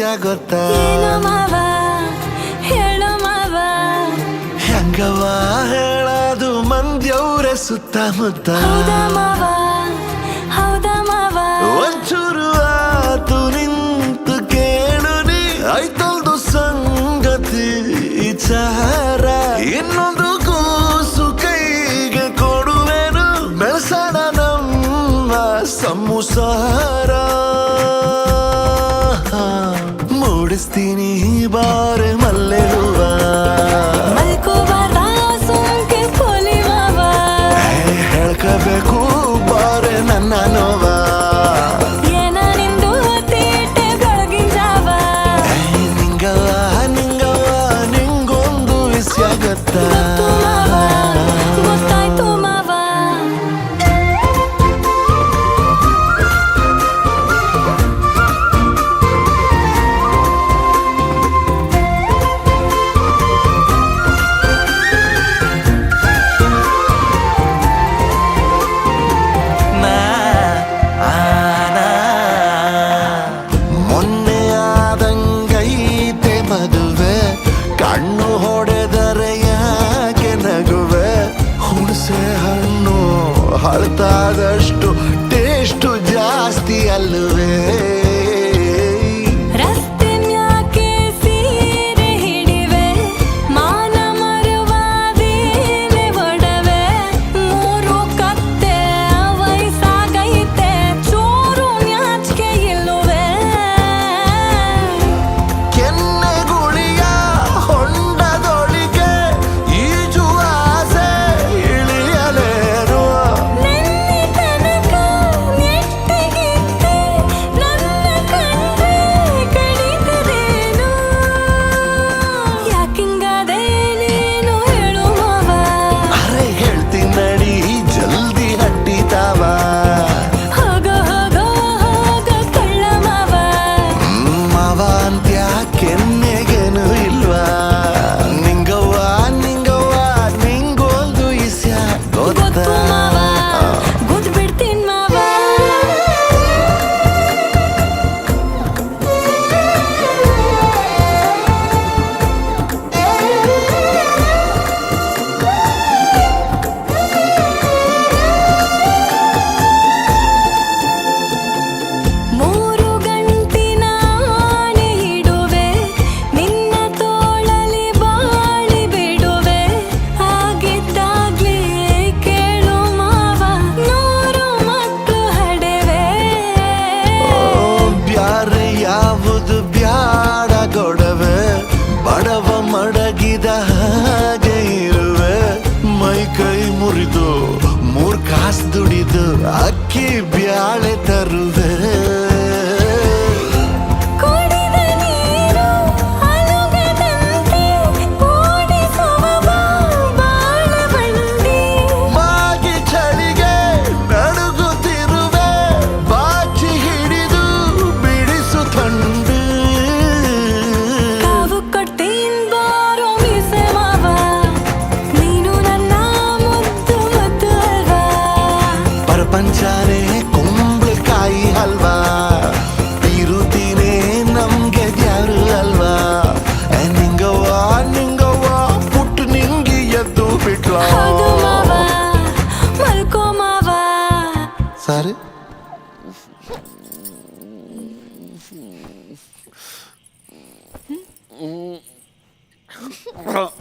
ರಹಸ್ಯ ಗೊತ್ತಾ ಹೆಂಗವ ಹೇಳದು ಮಂದ್ಯವ್ರ ಸುತ್ತಮುತ್ತ ಇನ್ನೊಂದು ಕೂಸು ಕೈಗೆ ಕೊಡುವೆನು. ಬೆಳೆಸೋಣ ನಮ್ಮ ಮೂಡಿಸ್ತೀನಿ ಬಾರೆ ಮಲ್ಲೆರುವ ಹಣ್ಣು ಹಳ್ತಾದಷ್ಟು ಟೇಸ್ಟು ಜಾಸ್ತಿ ಅಲ್ಲವೇ 猿ほら